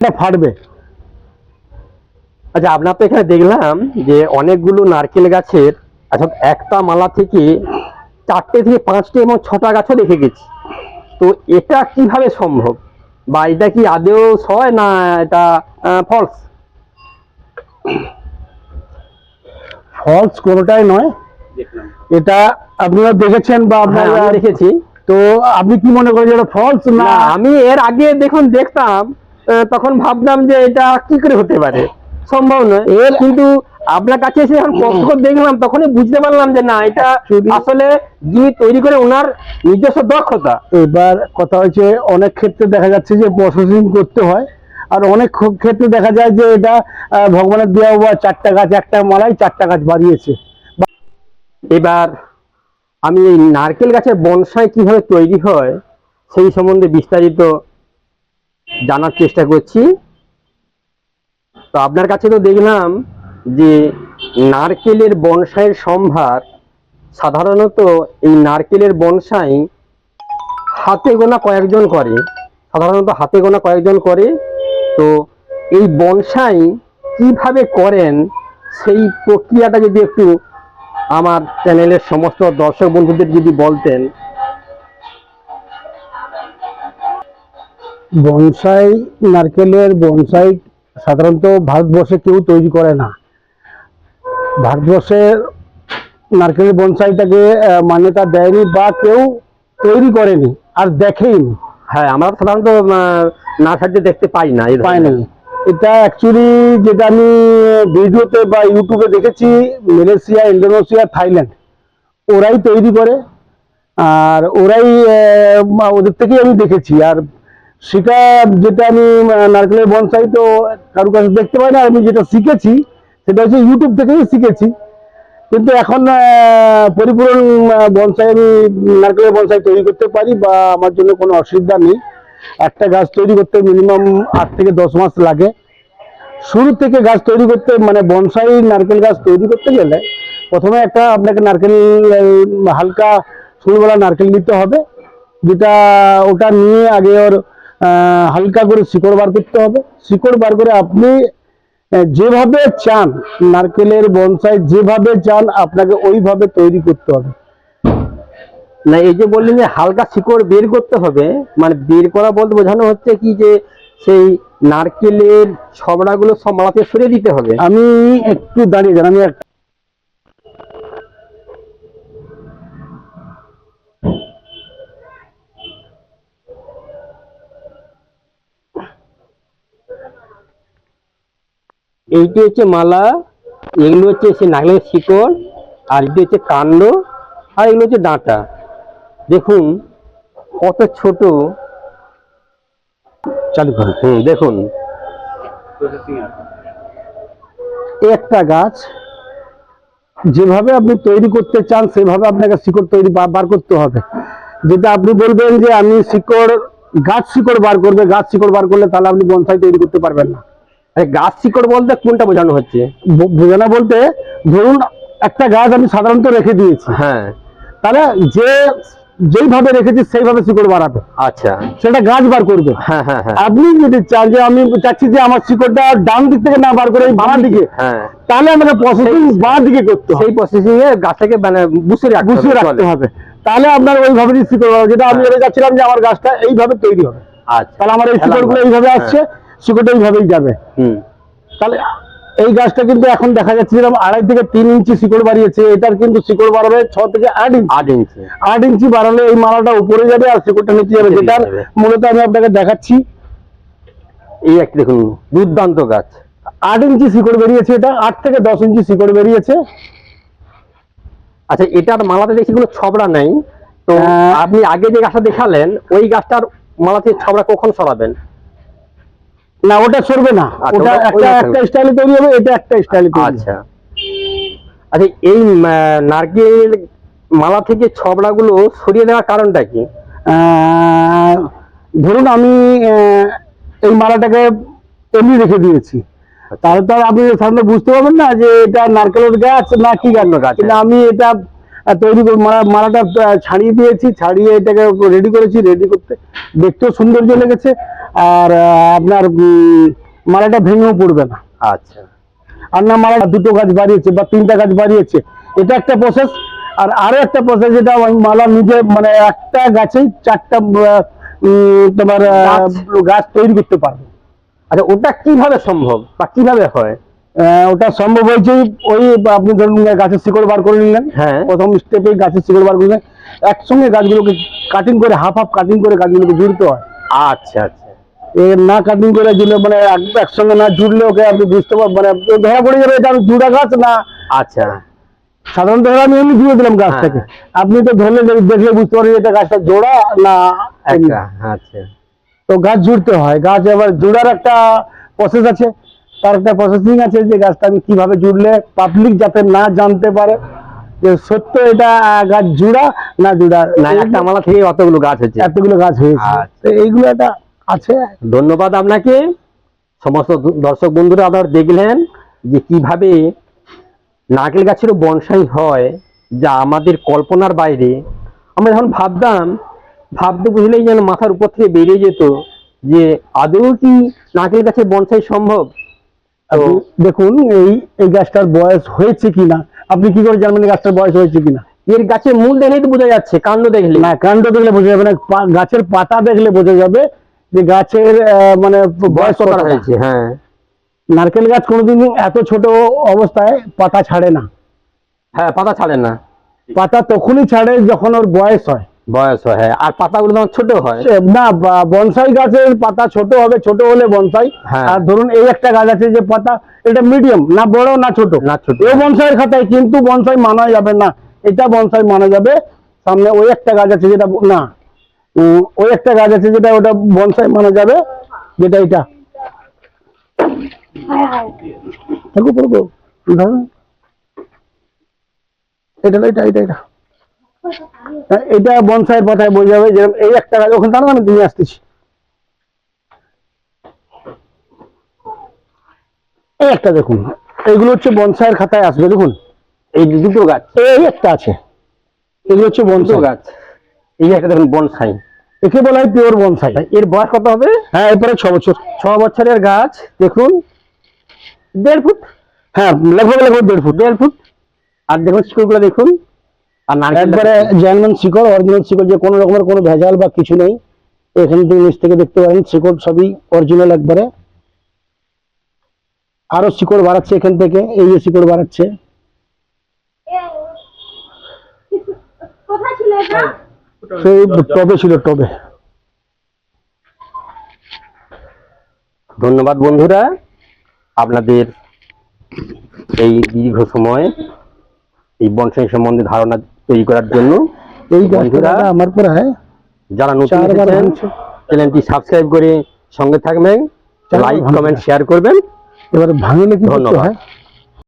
এটা ফাটবে। আচ্ছা আপনার তো এখানে দেখলাম যে অনেকগুলো নারকেল গাছের আচ্ছা একটা মালা থেকে চারটে থেকে পাঁচটা এবং ছটা গাছও দেখে গেছি। তো এটা কীভাবে সম্ভব? বা এটা কি আদেও হয় না এটা ফলস ফলস কোনোটাই নয়। এটা আপনারা দেখেছেন বা আপনারা হ্যাঁ, দেখেছি। তো আপনি কি মনে করেন এটা ফলস না? না আমি এর আগে দেখুন দেখতাম তখন ভাবলাম যে এটা কি করে হতে পারে? সম্ভব নয়। কিন্তু আপনার কাছে এসে যখন কষ্ট দেখলাম তখনই বুঝতে পারলাম যে না এটা আসলে যিনি তৈরি করে ওনার নিজস্ব দক্ষতা। এবার কথা হচ্ছে অনেক ক্ষেত্রে দেখা যাচ্ছে যে প্রসেসিং করতে হয় আর অনেক ক্ষেত্রে দেখা যায় যে এটা ভগবানের দেওয়া বা চারটা গাছ একটা মালাই চারটা গাছ বাড়িয়েছে। এবার আমি এই নারকেল গাছের বনসাই কীভাবে তৈরি হয় সেই সম্বন্ধে বিস্তারিত জানার চেষ্টা করছি। তো আপনার কাছে তো দেখলাম যে নারকেলের বনসাইয়ের সম্ভার, সাধারণত এই নারকেলের বনসাই হাতে গোনা কয়েকজন করে, সাধারণত হাতে গোনা কয়েকজন করে। তো এই বনসাই কীভাবে করেন, সেই প্রক্রিয়াটা যদি একটু আমার চ্যানেলের সমস্ত দর্শক বন্ধুদের যদি বলতেন বনসাই নারকেলের বনসাই সাধারণত ভারতবর্ষে কেউ তৈরি করে না। ভারতবর্ষের নারকেলের বনসাইটাকে মান্যতা দেয়নি বা কেউ তৈরি করেনি আর দেখেইনি। হ্যাঁ আমরা সাধারণত না নার্সারিতে দেখতে পাই না পায় ধরনের। এটা অ্যাকচুয়ালি যেটা আমি ভিডিওতে বা ইউটিউবে দেখেছি মালয়েশিয়া ইন্দোনেশিয়া থাইল্যান্ড ওরাই তৈরি করে। আর ওরাই ওদের থেকেই আমি দেখেছি। আর সেটা যেটা আমি নারকেলের বনসাই তো কারও কাছে দেখতে পাই না আমি যেটা শিখেছি, সেটা হচ্ছে ইউটিউব থেকেই শিখেছি। কিন্তু এখন পরিপূরণ বনসাই আমি নারকেলের বনসাই তৈরি করতে পারি বা আমার জন্য কোনো অসুবিধা নেই। একটা গাছ তৈরি করতে মিনিমাম আট থেকে দশ মাস লাগে। শুরু থেকে গাছ তৈরি করতে মানে বনসাই নারকেল গাছ তৈরি করতে গেলে প্রথমে একটা আপনাকে নারকেল হালকা শুরুবেলা নারকেল নিতে হবে। যেটা ওটা নিয়ে আগে ওর হালকা করে শিকড় বার করতে হবে। শিকড় বার করে আপনি যেভাবে চান নারকেলের বনসাই যেভাবে চান আপনাকে ওইভাবে তৈরি করতে হবে। না এই যে বললেন যে হালকা শিকড় বের করতে হবে মানে বের করা বলতে বোঝানো হচ্ছে কি যে সেই নারকেলের ছবড়াগুলো সব মালাতে সরিয়ে দিতে হবে? আমি একটু দাঁড়িয়ে যান আমি এইটি হচ্ছে মালা, এগুলো হচ্ছে সে নারকেলের শিকড়, আর এটি হচ্ছে কাণ্ড, আর এগুলো হচ্ছে ডাঁটা। দেখুন, কত ছোট। চালু করেন। হুম, দেখুন। একটা গাছ, যেভাবে আপনি তৈরি করতে চান, সেভাবে আপনাকে শিকড় তৈরি বার করতে হবে। যেটা আপনি বলবেন যে, আমি শিকড়, গাছ শিকড় বার করবে, গাছ শিকড় বার করলে তাহলে আপনি বনসাই তৈরি করতে পারবেন না। গাছ শিকড় বলতে কোনটা বোঝানো হচ্ছে? বোঝানো বলতে ধরুন একটা গাছ আমি সাধারণত রেখে দিয়েছি। হ্যাঁ। তাহলে যে যেইভাবে রেখেছি সেইভাবে শিকড় বাড়াবে। আচ্ছা। সেটা গাছ বার করবে। হ্যাঁ হ্যাঁ হ্যাঁ। আপনি যদি চান যে আমি চাচ্ছি যে আমার শিকড়টা ডান দিক থেকে না বার করে এই বাঁ দিকে হ্যাঁ। তাহলে আমাকে প্রসেসিং বাঁ দিকে করতে সেই প্রসেসিং এ গাছটাকে মানে বুঝে হবে, রাখতে হবে। তাহলে আপনার ওইভাবে শিকড় বাড়াবে। যেটা আমি। ভেবে যাচ্ছিলাম যে আমার গাছটা এইভাবে তৈরি হবে। আচ্ছা। তাহলে আমার এই শিকড়গুলো এইভাবে। আসছে। শিকড়টা এইভাবেই যাবে। হুম। তাহলে এই গাছটা কিন্তু এখন দেখা যাচ্ছে যেরকম আড়াই থেকে তিন ইঞ্চি শিকড় বাড়িয়েছে এটার কিন্তু শিকড় বাড়াবে ছ থেকে আট ইঞ্চি। আট ইঞ্চি। আট ইঞ্চি বাড়ালে এই মালাটা উপরে যাবে আর শিকড়টা নিচে যাবে যেটার মূলত আমি আপনাকে দেখাচ্ছি। এই একটি দেখুন দুর্দান্ত গাছ। আট ইঞ্চি শিকড় বেরিয়েছে এটা আট থেকে দশ ইঞ্চি শিকড় বেরিয়েছে। আচ্ছা এটার মালাতে দেখছি কোনো ছবড়া নেই। তো হ্যাঁ। আপনি আগে যে গাছটা দেখালেন ওই গাছটার মালা থেকে ছবড়া কখন সরাবেন না ওটা সরবে না। আচ্ছা, ওটা একটা একটা স্টাইলে তৈরি হবে এটা একটা স্টাইলে তৈরি আচ্ছা। আচ্ছা এই নারকেল মালা থেকে ছবড়াগুলো সরিয়ে দেওয়ার কারণটা কি? ধরুন আমি এই মালাটাকে এমনি রেখে দিয়েছি। তাহলে তো আপনি সামনে বুঝতে পারবেন না যে এটা নারকেলের গাছ না কি গাছ। গাছ, কিন্তু আমি এটা তৈরি করে মালা মালাটা ছাড়িয়ে দিয়েছি ছাড়িয়ে এটাকে রেডি করেছি রেডি করতে দেখতেও সৌন্দর্য লেগেছে। আর আপনার মালাটা ভেঙেও পড়বে না। আচ্ছা। আর না মালা দুটো গাছ বাড়িয়েছে বা তিনটা গাছ বাড়িয়েছে এটা একটা প্রসেস আর আরও একটা প্রসেস যেটা ওই মালা নিজে মানে একটা গাছেই চারটা তোমার গাছ। তৈরি করতে পারবে। আচ্ছা ওটা কীভাবে সম্ভব বা কীভাবে হয়? ওটা সম্ভব হয়েছে ওই আপনি ধরুন গাছের শিকড় বার করে নিলেন। হ্যাঁ। প্রথম স্টেপে গাছের শিকড় বার করলেন। একসঙ্গে গাছগুলোকে কাটিং করে হাফ হাফ কাটিং করে গাছগুলোকে জুড়তে হয়। আচ্ছা আচ্ছা। এ না কাটিং করে দিলে মানে একসঙ্গে না জুড়লে ওকে আপনি বুঝতে পারবেন মানে ধরা পড়ে যাবে এটা জুড়া গাছ না। আচ্ছা। সাধারণত আমি এমনি জুড়ে দিলাম গাছটাকে হ্যাঁ। আপনি তো ধরলে দেখ- দেখলে বুঝতে পারবেন এটা গাছটা জোড়া না আচ্ছা তো গাছ জুড়তে হয়। গাছ এবার জোড়ার একটা প্রসেস আছে। তার একটা প্রসেসিং আছে যে গাছটা আমি কীভাবে জুড়লে পাবলিক যাতে না জানতে পারে যে সত্য এটা গাছ জুড়া না জুড়া। না একটা মালা থেকে অতগুলো গাছ হচ্ছে এতগুলো গাছ হয়েছে। আচ্ছা। তো এইগুলো একটা আছে। ধন্যবাদ আপনাকে। সমস্ত দর্শক বন্ধুরা আপনারা দেখলেন যে কীভাবে নারকেল গাছেরও বনসাই হয় যা আমাদের কল্পনার বাইরে। আমরা যখন ভাবতাম ভাবতে বুঝলেই যেন মাথার উপর থেকে বেরিয়ে যেত যে আদৌ কি নারকেল গাছের বনসাই সম্ভব? দেখুন এই এই গাছটার বয়স হয়েছে কিনা? আপনি কি করে জানবেন গাছটার বয়স হয়েছে কিনা? এর গাছের মূল দেখলেই তো বোঝা যাচ্ছে কাণ্ড দেখলে না কাণ্ড দেখলে বোঝা যাবে না গাছের পাতা দেখলে বোঝা যাবে যে গাছের মানে বয়স কতটা? হয়েছে হ্যাঁ। নারকেল গাছ কোনোদিন এত ছোট অবস্থায় পাতা ছাড়ে না। হ্যাঁ পাতা ছাড়ে না। পাতা তখনই ছাড়ে যখন ওর বয়স হয়। বয়স হয় হ্যাঁ। আর পাতাগুলো তখন ছোট হয়? না বনসাই গাছের পাতা ছোট হবে ছোট হলে বনসাই। হ্যাঁ। আর ধরুন এই একটা গাছ আছে যে পাতা এটা মিডিয়াম না বড় না ছোট। না ছোট। এও বনসাইয়ের খাতায় কিন্তু বনসাই মানা যাবে না। এটা বনসাই মানা যাবে। সামনে ওই একটা গাছ আছে যেটা না ওই একটা গাছ আছে যেটা ওটা বনসাই মানা যাবে যেটা এটা। এটা এটা এটা হ্যাঁ, যেরকম এই একটা গাছ ওখানে আসতেছি। এই একটা দেখুন এইগুলো হচ্ছে বনসাইয়ের খাতায় আসবে দেখুন। এই দুটো গাছ এই একটা আছে। এগুলো হচ্ছে বনসাই। গাছ। এই একটা দেখুন বনসাই। একে বলা হয় পিওর বনসাই। এর বয়স কত হবে? হ্যাঁ এরপরে ছ বছর। ছ বছরের গাছ দেখুন। দেড় ফুট? হ্যাঁ লেখো লেখো দেড় ফুট। দেড় ফুট। আর দেখুন শিকড়গুলো দেখুন। আর একবারে শিকড় অরিজিনাল শিকড় যে কোনো রকমের কোনো ভেজাল বা কিছু নেই। এখান থেকে নিচ থেকে দেখতে পারেন শিকড় সবই অরিজিনাল একবারে। আরও শিকড় বাড়াচ্ছে এখান থেকে এই যে শিকড় বাড়াচ্ছে। কোথায় ছিল এটা? সেই টবে ছিল টবে। ধন্যবাদ বন্ধুরা। আপনাদের এই দীর্ঘ সময় এই বনসাই সম্বন্ধে ধারণা তৈরি করার জন্য। এই বন্ধুরা আমার প্রায় যারা নতুন এসেছেন চ্যানেলটি সাবস্ক্রাইব করে সঙ্গে থাকবেন লাইক কমেন্ট শেয়ার করবেন। এবার ভাঙলে কি করতে ধন্যবাদ। হয়